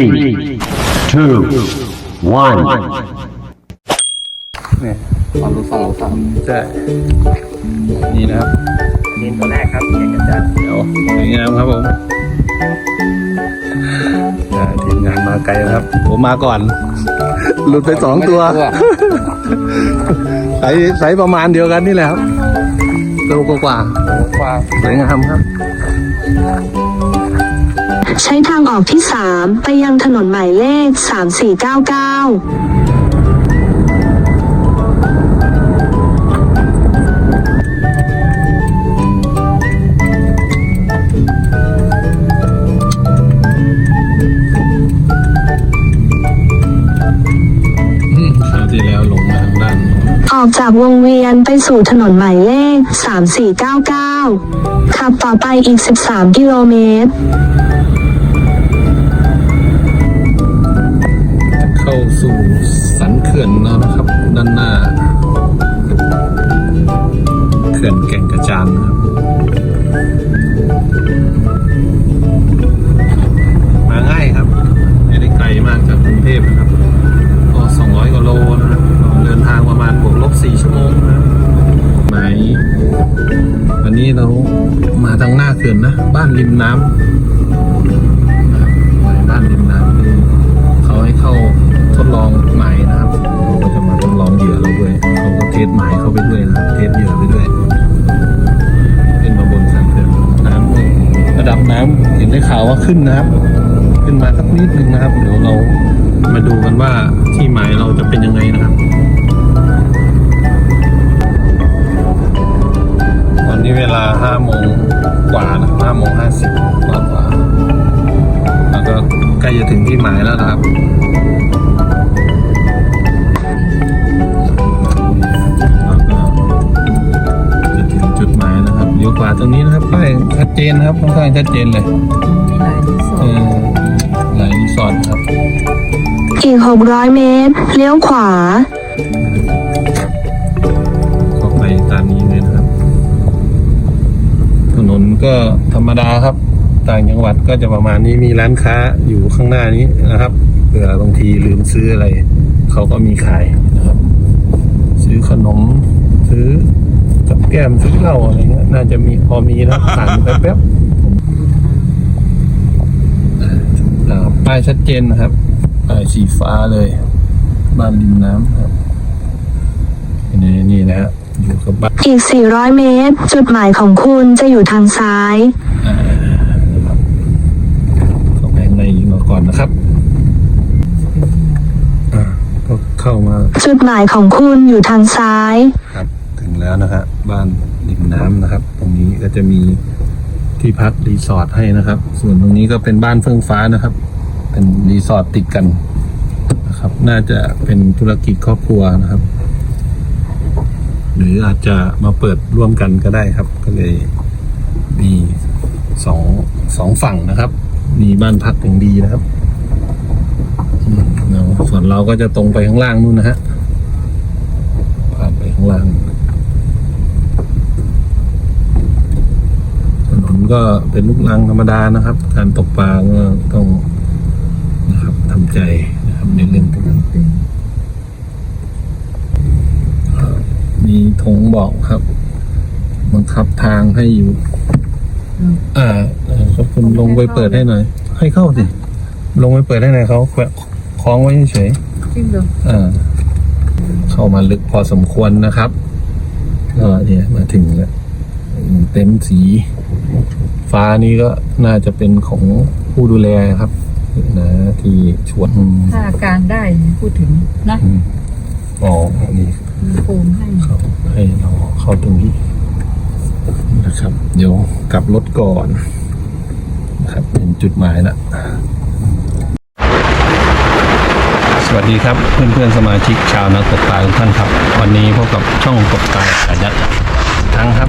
Three, two, one. เนี่ยสองสองสองใช่นี่นะครับเรียนตัวแรกครับเรียนกันจ้าเดี๋ยวสวยงามครับผมอ่าทีมงานมาไกลนะครับ ผมมาก่อน หลุดไปสองตัวไซส์ไซส์ประมาณเดียวกันนี่แหละครับตัวกว่ากว่าสวยงามครับ ใช้ทางออกที่ 3 ไปยังถนนหมายเลข 3499อืมคราวที่แล้วลงมาทางด้านโน้นออกจากวงเวียนไปสู่ถนนหมายเลข 3499 ขับต่อไปอีก 13 กิโลเมตร สู่สันเขื่อนแล้วนะครับ ด้านหน้า เขื่อนแก่งกระจานนะครับ มาง่ายครับ ไม่ได้ไกลมากจากกรุงเทพนะครับ ก็ 200กว่าโลนะครับเดินทางประมาณบวกลบ 4 ชั่วโมงนะหมายวันนี้เรามาทางหน้าเขื่อนนะ บ้านริมน้ำนะครับบ้านริมน้ำเขาให้เข้า ลองหมายนะครับเราก็จะมาทดลองเหยื่อเราด้วยเขาก็เทสหมายเข้าไปด้วยนะครับเทสเหยื่อไปด้วยขึ้นมาบนสันเขื่อนน้ำระดับน้ำเห็นได้ข่าวว่าขึ้นนะครับ ขึ้นมาสักนิดนึงนะครับเดี๋ยวเรามาดูกันว่าที่หมายเราจะเป็นยังไงนะครับ ตอนนี้เวลาห้าโมงกว่านะห้าโมงห้าสิบกว่ากว่าแล้วก็ใกล้จะถึงที่หมายแล้วนะครับ เลี้ยวขวาตรงนี้นะครับป้ายชัดเจนนะครับค่อนข้างชัดเจนเลยมีหลายรีสอเอร์ทอหลายรีสอร์ทครับ อีก600เมตร เลี้ยวขวาก็ไปตามนี้เลยนะครับ ถนนก็ธรรมดาครับ ต่างจังหวัดก็จะประมาณนี้มีร้านค้าอยู่ข้างหน้านี้นะครับเผื่อบางทีลืมซื้ออะไร เขาก็มีขายนะครับ ซื้อขนมซื้อ กับแก้มซื้อเหล้าอะไรเงี้ย น่าจะมีพอมีนะผ่านไปแป๊บๆป้ายชัดเจนนะครับป้ายสีฟ้าเลย บ้านริมน้ำครับนี่นี่นะฮะอยู่กับบ้านอีก 400 เมตร จุดหมายของคุณจะอยู่ทางซ้ายเข้าไปข้างในมาก่อนนะครับอ่าก็เข้ามา จุดหมายของคุณอยู่ทางซ้าย ครับ แล้วนะฮะบ้านริมน้ำนะครับ ตรงนี้ก็จะมีที่พักรีสอร์ทให้นะครับ ส่วนตรงนี้ก็เป็นบ้านเฟื่องฟ้านะครับ เป็นรีสอร์ทติดกันนะครับ น่าจะเป็นธุรกิจครอบครัวนะครับ หรืออาจจะมาเปิดร่วมกันก็ได้ครับ ก็เลยมีสองสองฝั่งนะครับ มีบ้านพักอย่างดีนะครับเนาะส่วนเราก็จะตรงไปข้างล่างนู่นนะฮะผ่านไปข้างล่าง ถนน ก็เป็นลูกรังธรรมดานะครับ การตกปลาก็ต้องนะครับทำใจนะครับในเรื่องตรงนั้นอ่ามีธงบอกครับบังคับทางให้อยู่อ่าเอ่อครับคุณลงไปเปิดให้หน่อย ให้เข้าสิ ลงไปเปิดให้หน่อยเขาแขวะคล้องไว้เฉยๆจริงเหรออ่า เข้ามาลึกพอสมควรนะครับก็เนี่ยมาถึงแล้วเต็นท์สี ฟ้านี้ก็น่าจะเป็นของผู้ดูแลครับนะที่ชวนอืมถ้าอาการได้พูดถึงนะอืมอ๋ออันนี้มีโฟมให้เขาให้เราเข้าตรงนี้นะครับ เดี๋ยวกลับรถก่อนนะครับเป็นจุดหมายละสวัสดีครับเพื่อนๆสมาชิกชาวนักตกปลาทุกท่านครับ วันนี้พบกับช่องตกปลาอายัดครั้งครับ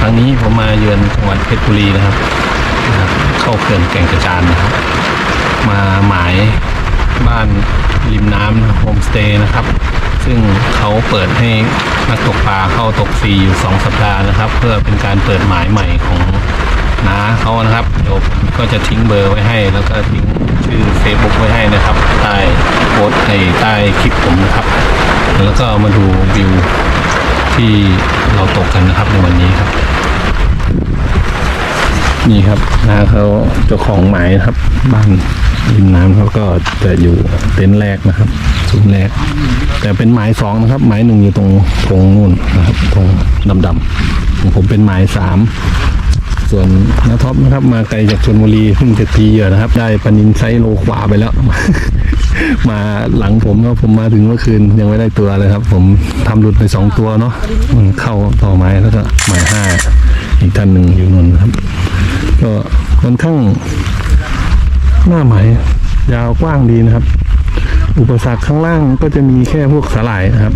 ครั้งนี้ผมมาเยือนจังหวัดเพชรบุรีนะครับ เข้าเขื่อนแก่งกระจานนะครับ มาหมายบ้านริมน้ำโฮมสเตย์นะครับ ซึ่งเขาเปิดให้นักตกปลาเข้าตกฟรีอยู่2สัปดาห์นะครับ เพื่อเป็นการเปิดหมายใหม่ของหาเขานะครับเดี๋ยวก็จะทิ้งเบอร์ไว้ให้ แล้วก็ทิ้งชื่อ Facebook ไว้ให้นะครับใต้โพสต์ในใต้คลิปผมนะครับ แล้วก็มาดูวิว ที่เราตกกันนะครับในวันนี้ครับ นี่ครับนาเขาเจ้าของหมายนะครับ บ้านริมน้ำเขาก็จะอยู่เต็นท์แรกนะครับซุ้มแรก แต่เป็นหมายสองนะครับ หมายหนึ่งอยู่ตรงตรงนู่นนะครับตรงดำๆของผมเป็นหมายสาม ส่วนนาท็อปนะครับ มาไกลจากชลบุรีเพิ่งจะตีเหยื่อนะครับ ได้ปนินไซโลขวาไปแล้ว มาหลังผมก็ผมมาถึงเมื่อคืนยังไม่ได้ตัวเลยครับ ผมทำหลุดไปสองตัวเนาะมันเข้าต่อไม้แล้วก็หมายห้าอีกท่านหนึ่งอยู่นนครับ ก็ค่อนข้างหน้าไหมายยาวกว้างดีนะครับ อุปสรรคข้างล่างก็จะมีแค่พวกสาหร่ายนะครับ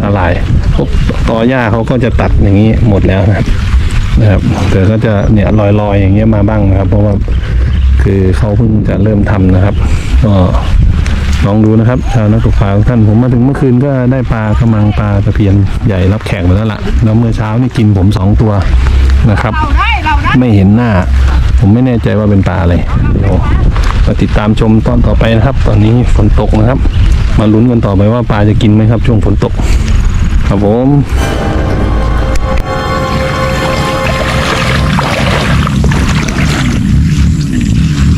สาหร่ายพวกตอหญ้าเขาก็จะตัดอย่างนี้หมดแล้วนะครับ นะครับแต่ก็จะเนี่ยลอยๆอย่างเงี้ยมาบ้างนะครับ เพราะว่าคือเขาเพิ่งจะเริ่มทำนะครับก็ลองดูนะครับ ชาวนักตกปลาท่านผมมาถึงเมื่อคืนก็ได้ปลากระมังปลาตะเพียนใหญ่รับแขกมาแล้วล่ะแล้วเมื่อเช้านี่กินผมสองตัวนะครับ ไม่เห็นหน้า ผมไม่แน่ใจว่าเป็นปลาอะไรเดี๋ยวมาติดตามชมตอนต่อไปนะครับ ตอนนี้ฝนตกนะครับ มาลุ้นกันต่อไปว่าปลาจะกินไหมครับ ช่วงฝนตก ครับผม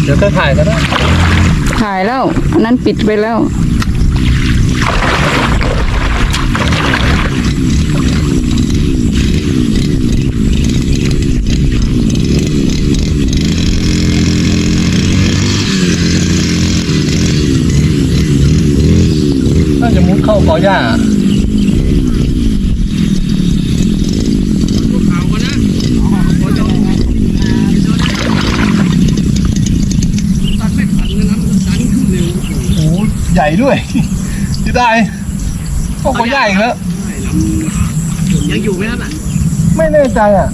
เดี๋ยวก็ถ่ายก็ได้ถ่ายแล้วอันนั้นปิดไปแล้ว น่าจะมุดเข้ากอหญ้าโอ้ใหญ่ ด้วยที่ได้เข้ากอหญ้าอีกแล้วยังอยู่ไหมนั่นน่ะไม่แน่ใจอะ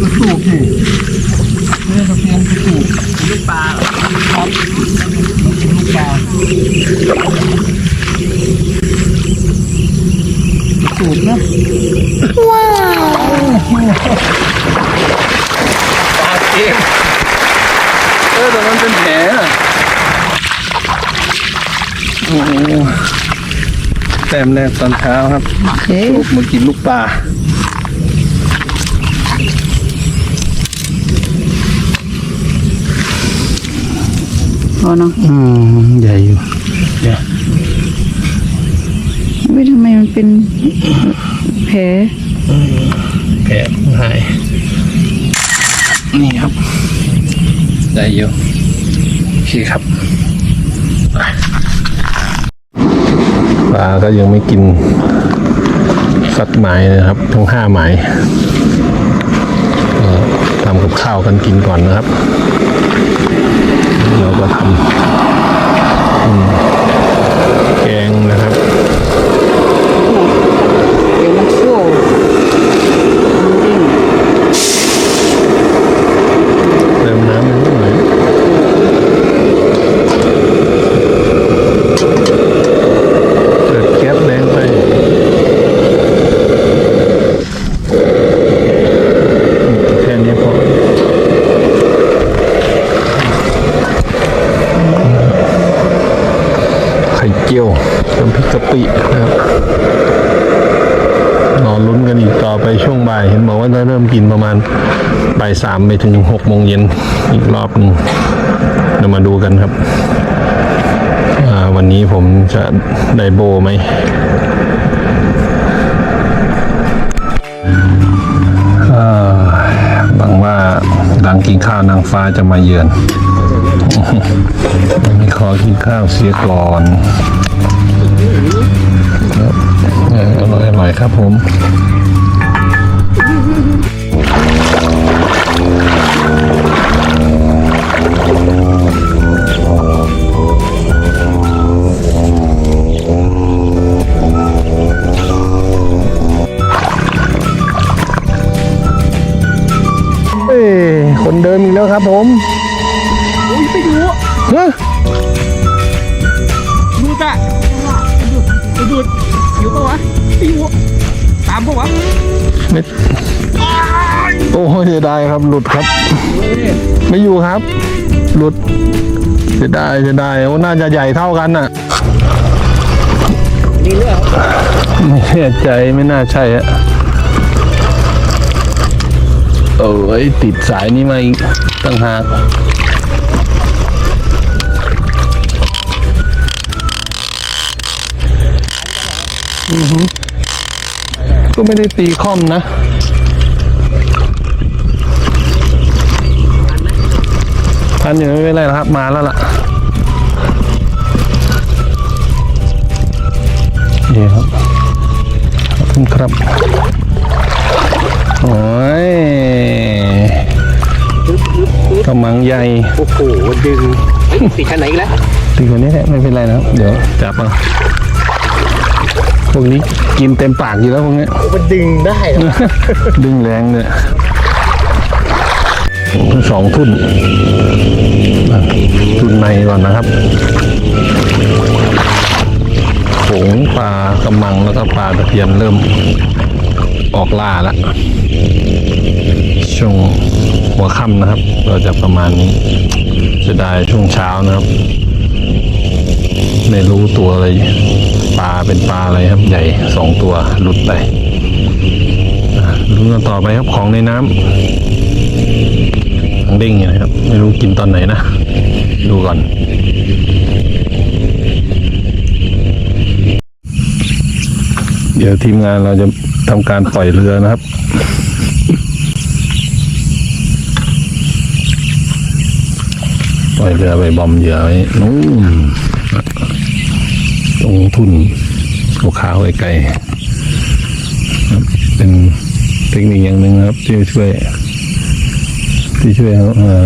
กระสูบสิเนี่ยตะเพียนกระสูบ ลูกปลาเหรอ ลูกปลากระสูบนะ ว้าวปลาเกมเออแต่มันเป็นแผลอะโอ้โห แต้มแรกตอนเช้าครับเอ๊ะลูกมากินลูกปลาพอเนาะอืมใหญ่อยู่เนี่ยไม่ทำไมมันเป็นแผลแผลหายนี่ครับใหญ่อยู่โอเคครับ ปลาก็ยังไม่กินสัดหมายนะครับ ทั้งห้าหมายทำกับข้าวกันกินก่อนนะครับ เราก็ทำอืมแกงนะครับ เดี๋ยวมันโซ่มันดิ้น เติมน้ำนิดหน่อยเกิดแก๊สแรงไปแค่นี้พอไข่เจียวน้ำพริกกะปินะครับ รอลุ้นกันอีกต่อไปช่วงบ่าย เห็นบอกว่าจะเริ่มกินประมาณบ่ายสามไปถึงหกโมงเย็นอีกรอบหนึ่งเดี๋ยวมาดูกันครับ วันนี้ผมจะได้โบไหมอ่าหวังว่าหลังกินข้าวนางฟ้าจะมาเยือนไม่ขอกินข้าวเสียก่อนอออร่อยอร่อยครับผม คนเดิมอีกแล้วครับผมอุ้ยไปดูฮะดูจ้ะไปดูดอยู่ปะวะไม่โอ้ยเสียดายครับหลุดครับ ไม่อยู่ครับ หลุดเสียดายเสียดายโอ้น่าจะใหญ่เท่ากันน่ะนี่เรื่องไม่แน่ใจไม่น่าใช่อะ เออไอยติดสายนี้มาอีกตั้งหากอือฮึก็ไม่ได้ตีค่อมนะพันอยู่ไม่เป็นไรหรอกครับ มาแล้วล่ะนี่ครับขอบคุณครับ โอ้ยกำมังใหญ่ โอ้โหดึงเฮ้ยติดคันไหนอีกแล้วตีกว่านี้แหละไม่เป็นไรนะครับ เดี๋ยวจับเอาพวกนี้กินเต็มปากอยู่แล้วพวกนี้ มันดึงได้เหรอ ดึงแรงเนี่ยสองทุ่นทุ่นในก่อนนะครับโขงปลากระมังแล้วก็ปลาตะเพียนเริ่ม ออกล่าแล้วช่วงหัวค่ำนะครับเราจะประมาณนี้จะได้ช่วงเช้านะครับ ไม่รู้ตัวอะไรปลาเป็นปลาอะไรครับ ใหญ่สองตัวหลุดไปอะลุ้กันต่อไปครับของในน้ำหางเด้งนะครับ ไม่รู้กินตอนไหนนะ ดูก่อนเดี๋ยวทีมงานเราจะ ทำการปล่อยเรือนะครับ ปล่อยเรือไปบอมเหยื่อไว้นู่นตรงทุ่นขาวๆไกลๆเป็นเทคนิคอย่างหนึ่งครับ ที่ช่วย ที่ช่วยเอ่อ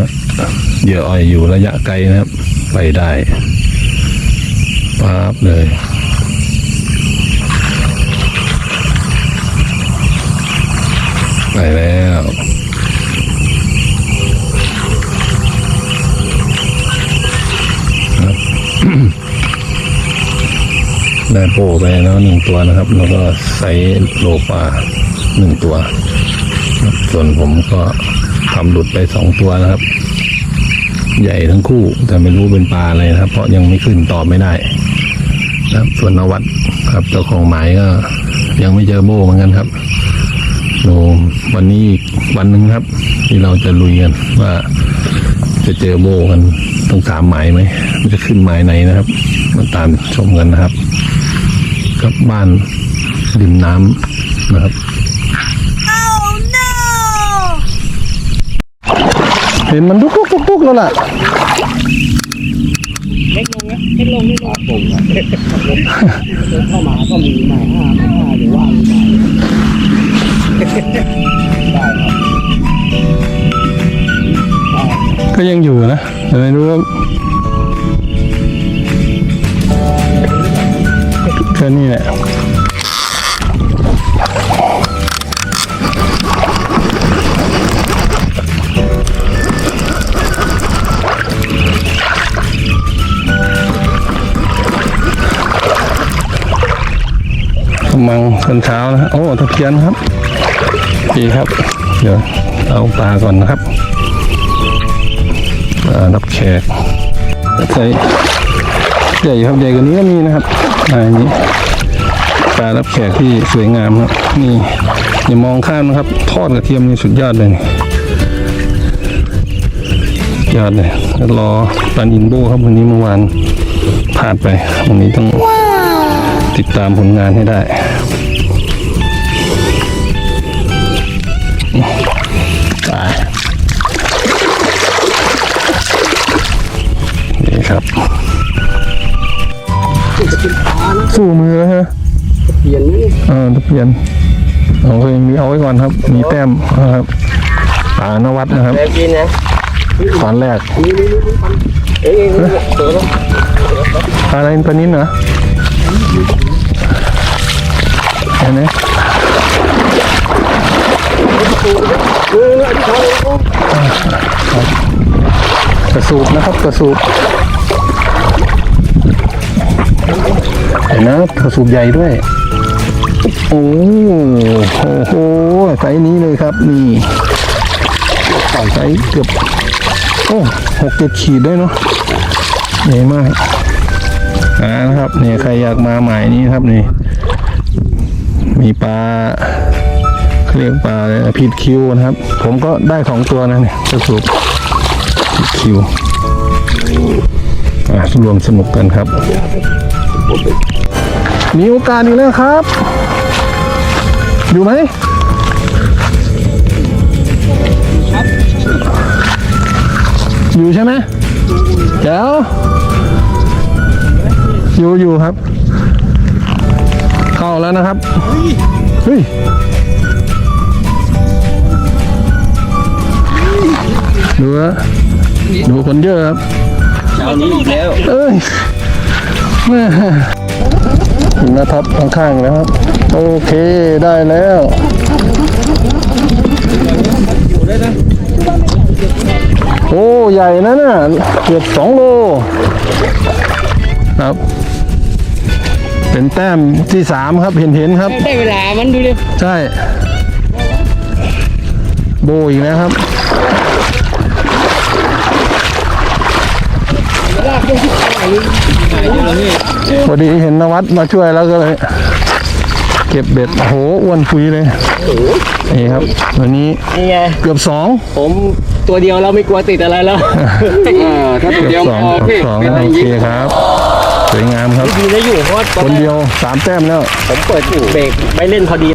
เหยื่ออ่อยอยู่ระยะไกลนะครับ ไปได้ปั๊บเลย ไปแล้วได้โปไปแล้วหนึ่งตัวนะครับ แล้วก็ไซส์โลปลาหนึ่งตัว ส่วนผมก็ทำหลุดไปสองตัวนะครับ ใหญ่ทั้งคู่ แต่ไม่รู้เป็นปลาอะไรนะครับ เพราะยังไม่ขึ้นตอบไม่ได้นะครับส่วนนวัดครับเจ้าของหมายก็ ยังไม่เจอโบเหมือนกันครับ โนวันนี้อีกวันหนึ่งครับ ที่เราจะลุยกันว่าจะเจอโบกันต้องสามหมายไหมมันจะขึ้นหมายไหนนะครับมาตามชมกันนะครับกับบ้านริมน้ำนะครับเห็นมันดุกดุกดุกดุกแล้วล่ะเล็กลงนะเล็กลงเล็กลงผมนะเดินเข้ามาก็มีหมายห้าหมายห้าหรือว่ามีหมายได้ครับ ก็ยังอยู่นะแต่ไม่รู้ว่าแค่นี้แหละกำลังตอนเช้านะ โอ้ตะเพียนครับ ดีครับ เดี๋ยวเอาปลาก่อนนะครับอ่ารับแขกใส่ใหญ่ครับใหญ่กว่านี้ก็มีนะครับอ่าอย่างนี้ปลารับแขกที่สวยงามครับนี่อย่ามองข้ามนะครับ ทอดกระเทียมนี่สุดยอดเลยนี่ยอดเลยรอปลาอินโบครับวันนี้เมื่อวานพลาดไปวันนี้ต้องติดตามผลงานให้ได้ สู้มือแล้วฮะเปลี่ยนนี่เออตะเพียนเอาเคยมีเอาไว้ก่อนครับ มีแต้มนะครับป่านวัดนะครับแล้วกินนะตอนแรกนี่นี่นี่ปันเอ้ยเอ้ยเปิดแล้วปลาอะไรปลานิ้นเหรอเห็นไหมเอออันนี้เขากระสูบนะครับกระสูบ เห็นนะกระสูบใหญ่ด้วย โอ้โหโอ้โหสส์นี้เลยครับ นี่ไซส์เกือบ โอ้หกเจ็ดขีดได้เนาะใหญ่มากนะครับเนี่ยใครอยากมาใหม่นี้ครับนี่ มีปลาเขาเรียกปลาอะไรนะพีดคิวนะครับ ผมก็ได้สองตัวนะเนี่ยกระสุบพีดคิวอะรวมสนุกกันครับ มีโอกาสอีกแล้วครับ อยู่ไหมอยู่ใช่ไหมแจ๋วอยู่อยู่ครับ เข้าแล้วนะครับเฮ้ยดูนะดูคนเยอะครับเช้านี้อีกแล้ว เอ้ยแม่ถึงห น้าท็อปข้างๆแล้วครับ โอเคได้แล้วโอ้ใหญ่นะน่ะเกือบสองโลครับ เป็นแต้มที่สามครับเห็นเห็นๆครับ ได้เวลามันดูเลยใช่ โบอีกแล้วครับ พอดีเห็นนวัดมาช่วยแล้วก็เลย เก็บเบ็ดโอ้โหอ้วนฟุยเลยนี่ครับวันนี้นี่ไงเกือบสอง ผมตัวเดียวเราไม่กลัวติดอะไรแล้วอ่าถ้าตัวเกืเดีอยวบสองพอเกืพี่อบสองเป็นอะไรโอยิเคงครับสวยงามครับดีนะอยู่เพราะว่าตอคนนแรกเดียวสามแต้มแล้ว ผมเปิดเบรกไม่เล่นพอดี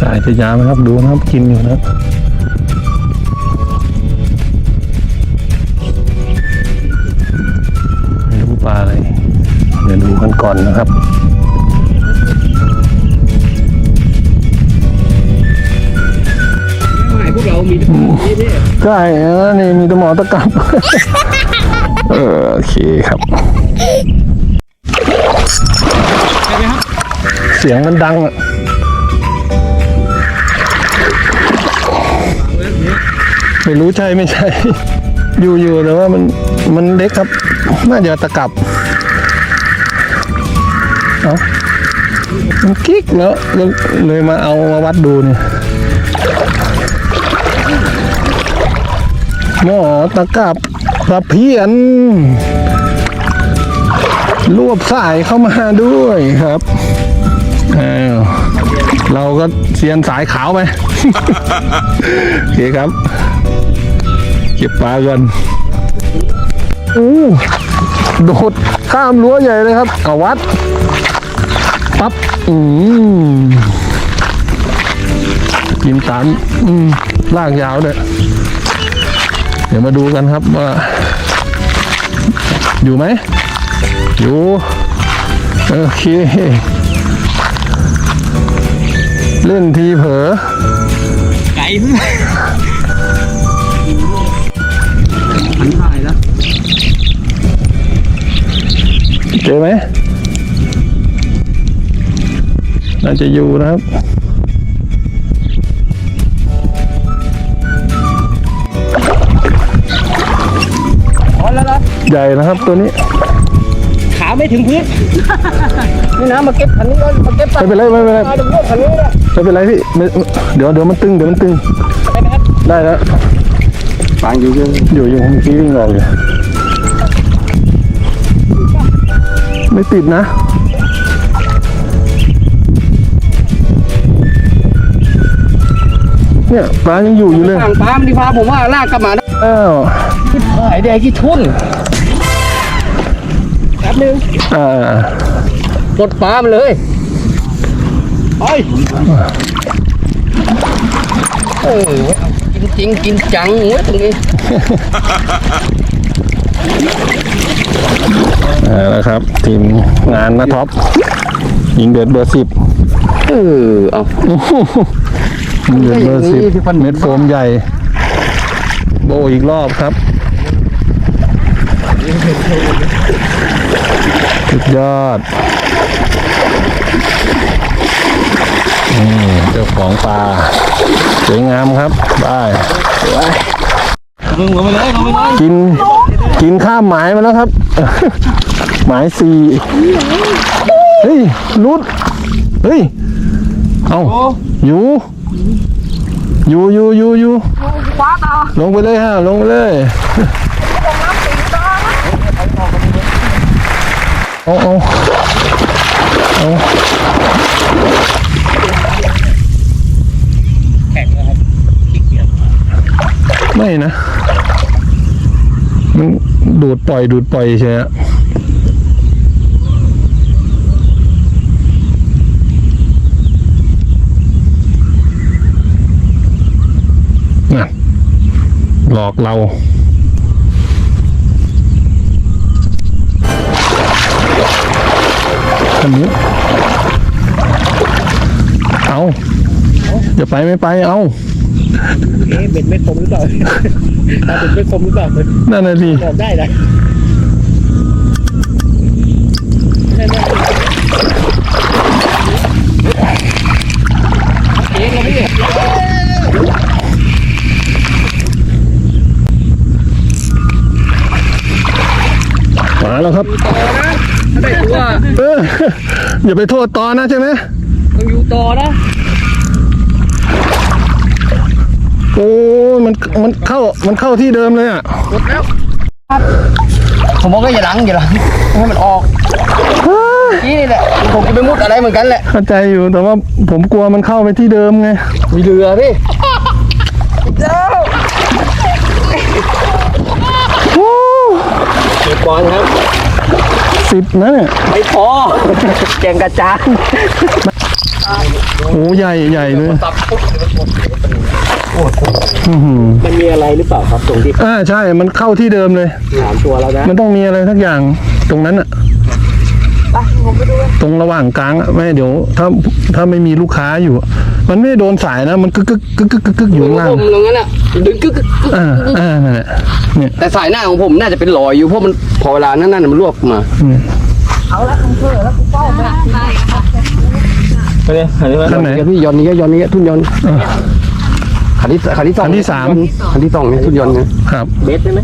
สายพยายามนะครับดูนะครับกินอยู่นะ กันก่อนนะครับไม่พวกเรามีนี่พี่ใช่เออนี่มีแตะหมอตะกับ เออโอเคครับเสียงมันดังอะไม่รู้ใช่ไม่ใช่ อยู่อยู่แต่ว่ามันมันเล็กครับ น่าจะตะกับ เอามันกิ๊กแล้วก็เลยมาเอามาวัดดูเนี่ยหมอตะกับตะเพียน รวบสายเข้ามาด้วยครับอ้าวเราก็เซียนสายขาวไปโอเคครับ เก็บปลากันอู้โดดข้ามรั้วใหญ่เลยครับเอาวัด ปั๊บอืมกินตามอืมลากยาวเลยเดี๋ยวมาดูกันครับว่า อยู่ไหม อยู่ โอเค เล่นทีเผลอไก่เพิ่งหันถ่ายแล้ว เจอไหม น่าจะอยู่นะครับพอแล้วนะใหญ่นะครับตัวนี้ ขาไม่ถึงพื้น นี่นะมาเก็บคันนี้ก่อนมาเก็บไม่เป็นไรไม่เป็นไรมาดูพวกคันนี้นะไม่เป็นไรพี่ไม่เดี๋ยวเดี๋ยวมันตึงเดี๋ยวมันตึง ได้ไหมครับได้แล้วฟังอยู่ยังอยู่อยู่เมื่อกี้วิ่งออกอยู่ไม่ติดนะ เนี่ยปลายังอยู่อยู่เลยทางปามดีพาผมว่าลากกลับมาได้อ้าวหายแดงกี่ทุนแป๊บนึงอ่ากดปามเลยไปเออกินจริงกินจังเว้ยตรงนี้อ่าแล้วครับ ทีมงานนะท็อปยิงเด็ดเบอร์สิบเออเอา ยิงเด็ดเบอร์สิบอย่างนี้ที่มันเม็ดโฟมใหญ่ โบอีกรอบครับสุดยอดนี่เจ้าของปลาสวยงามครับได้มึงลงไปเลยลงไปเลยกินกินข้ามหมายมาแล้วครับ หมายสี่เฮ้ยรุดเฮ้ย เอา อยู่อยู่อยู่อยู่อยู่ลงไปเลยฮะลงไปเลยเอาเอาเอาแข็งนะครับขี้เกียจไม่นะ มันดูดปล่อยดูดปล่อยใช่ไหม หลอกเรา อันนี้ เอาจะไปไม่ไป เอาเอ๊ะเบ็ดไม่คมหรือเปล่าตาเบ็ดไม่คมหรือเปล่านั่นน่ะสิบอกได้นะเแล้วครับถ้าได้ตัวเอออย่าไปโทษตอนนะใช่ไหมต้องอยู่ต่อนะโอ้ยมันมันเข้ามันเข้าที่เดิมเลยอะหมดแล้วผมบอกว่าอย่าหลังอย่าหลังให้มันออกนี่นี่แหละผมจะไปมุดอะไรเหมือนกันแหละเข้าใจอยู่แต่ว่าผมกลัวมันเข้าไปที่เดิมไงมีเรือพี่โอ้ เก็บบอลครับสิบนะเนี่ยไม่พอแกงกระจานโอ้ใหญ่ใหญ่เลยตับปุ๊บอื้อหือมันมีอะไรหรือเปล่าครับตรงที่อ่าใช่มันเข้าที่เดิมเลยถามตัวแล้วนะมันต้องมีอะไรสักอย่างตรงนั้นอะ ตรงระหว่างกลางอะไม่เดี๋ยวถ้าถ้าไม่มีลูกค้าอยู่อะมันไม่ได้โดนสายนะ มันกึกกึกกึกกึกกึกกึกอยู่ข้างล่างผมตรงนั้นอะดึงกึกกึกกึกอ่าอ่านั่นแหละเนี่ยแต่สายหน้าของผมน่าจะเป็นรอยอยู่เพราะมันพอเวลานั้นน่ะมันรวบมาอืมไปเลยขันที่ขั้นไหนพี่ยอนต์นี้ก็ยอนต์นี้ก็ทุ่นยอนต์อ่าขันที่ขันที่สองขันที่สามขันที่สองเนี่ยทุ่นยอนต์เนี่ยครับเบสได้ไหม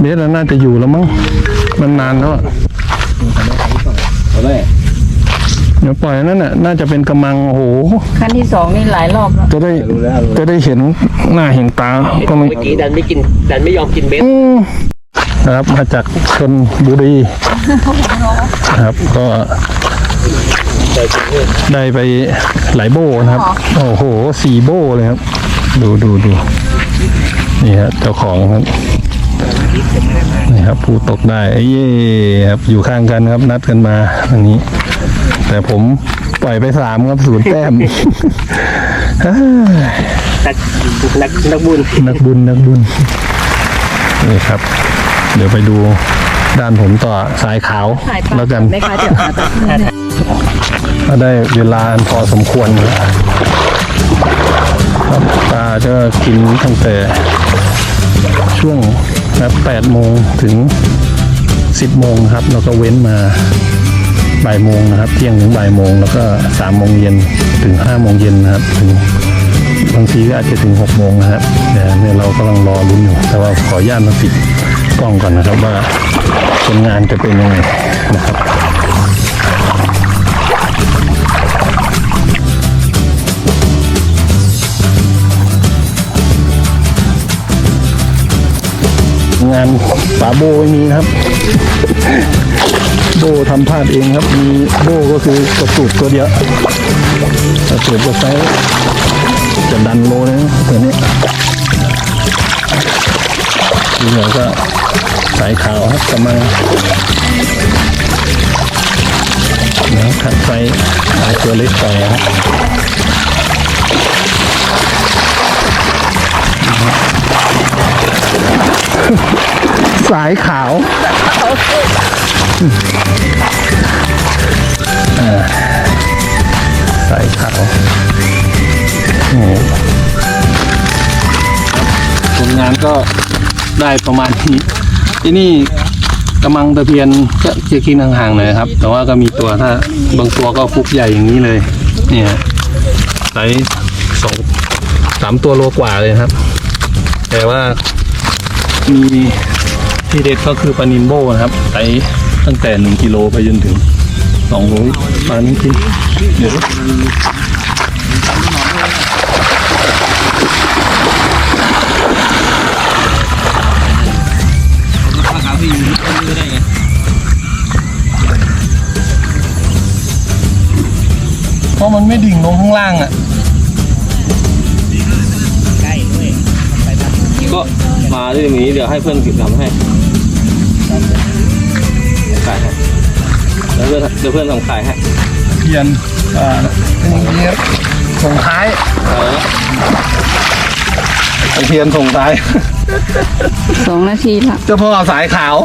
เบสแล้วน่าจะอยู่แล้วมั้งมันนานแล้วอะ เอาเลยเดี๋ยวปล่อยนั่นน่ะน่าจะเป็นกำมังโอ้โหขั้นที่สองนี่หลายรอบแล้วจะได้จะได้เห็นหน้าเห็นตาก็ไม่เมื่อกี้ดันไม่กินดันไม่ยอมกินเบสอืมนะครับมาจากชนบุรีนะครับ ก็ได้ไปหลายโบนะครับ โอ้โหสี่โบเลยครับ ดูดูดูนี่ครับเจ้าของครับ นี่ครับผู้ตกได้เอ้ยเย่ครับอยู่ข้างกันครับนัดกันมาอันนี้ แต่ผมปล่อยไปสามครับศูนย์แต้มนักนักนักบุญนักบุญนักบุญนี่ครับ เดี๋ยวไปดูด้านผมต่อสายขาวถ่ายภาพแล้วกันไหมคะเดี๋ยวอาจจะก็ได้เวลาอันพอสมควรครับปลาจะกินตั้งแต่ช่วง แบบแปดโมงถึงสิบโมงครับ แล้วก็เว้นมาบ่ายโมงนะครับ เที่ยงถึงบ่ายโมง แล้วก็สามโมงเย็นถึงห้าโมงเย็นนะครับ ถึงบางทีก็อาจจะถึงหกโมงนะครับแต่เนี่ยเรากำลังรอรุ้นอยู่ แต่ว่าขออนุญาตมาปิดกล้องก่อนนะครับว่าผลงานจะเป็นยังไงนะครับ งานฝาโบไม่มีนะครับ โบทำพลาดเองครับ มีโบก็คือกระสุดตัวเดียวกระสุดจะใช้จะดันโลนะตัวนี้ทีเหลือก็สายขาวครับกำลังนะขัดไฟสายตัวเล็กไปครับ สายขาวอ่าสายขาวโอ้ผลงานก็ได้ประมาณนี้ ที่นี่กำลังตะเพียนก็จะกินห่างๆหน่อยครับ แต่ว่าก็มีตัวถ้าบางตัวก็ฟุกใหญ่อย่างนี้เลย เนี่ยไซส์สองสามตัวโลกว่าเลยครับ แต่ว่ามีที่เด็ดก็คือปลานินโบนะครับไซส์ตั้งแต่หนึ่งกิโลไปจนถึงสองโลปลานี้จริงเดี๋ยวราคาที่อยู่นี่ได้ไงเพราะมันไม่ดิ่งลงข้างล่างอะ มาด้วยอย่างนี้เดี๋ยวให้เพื่อนติดตามให้ขายให้แล้วเพื่อนเดี๋ยวเพื่อนทำขายให้เทียนอ่าเป็นอย่างนี้ครับส่งท้ายเออตะเทียนส่งท้าย สองนาทีละเจ้าพ่อสายขาว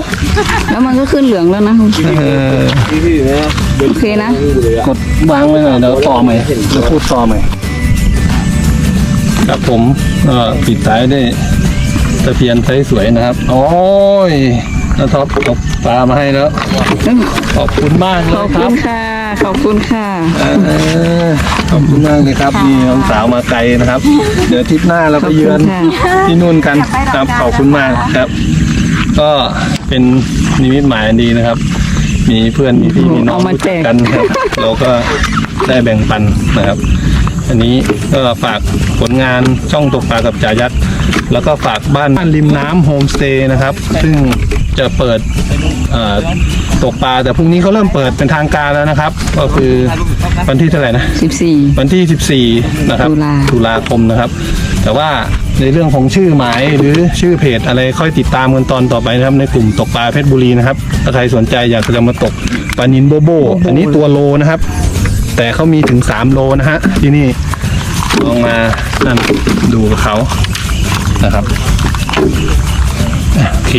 แล้วมันก็ขึ้นเหลืองแล้วนะคุณเออที่ที่นะโอเคนะ กดวางไว้หน่อยเดี๋ยวต่อใหม่เดี๋ยวพูดต่อใหม่ครับผมก็ปิดท้ายด้วย ตะเพียนไซส์สวยนะครับ โอ้ยนาท็อปตกปลามาให้แล้ว ขอบคุณมากเลขอยบคคุรับณค่ะ ขอบคุณค่ะ เออขอบคุณมากเลยครับนี่น้องสาวมาไกลนะครับ เดี๋ยวทริปหน้าเราไปเยือนขอบคุณค่ะ ที่นู่นกันครับขอบคุณมากครับ ก็เป็นนิมิตหมายอันดีนะครับ มีเพื่อนมีพี่มีน้องเอามารู้แจจักกกันครับเราก็ได้แบ่งปันนะครับ อันนี้ก็ฝากผลงานช่องตกปลากับจ่ายัด แล้วก็ฝากบ้านบ้านริมน้ำโฮมสเตย์นะครับ ซึ่งจะเปิดเอ่อตกปลาแต่พรุ่งนี้เขาเริ่มเปิดเป็นทางการแล้วนะครับ ก็คือวันที่เท่าไหร่นะ 14 วันที่ 14 นะครับ ตุลา ตุลาคมนะครับ แต่ว่าในเรื่องของชื่อหมายหรือชื่อเพจอะไรค่อยติดตามกันตอนต่อไปนะครับ ในกลุ่มตกปลาเพชรบุรีนะครับ ถ้าใครสนใจอยากจะมาตกปลานินโบโบ อันนี้ตัวโลนะครับ แต่เขามีถึง3โลนะฮะที่นี่ลองมานั่นดูกับเขานะครับโอเค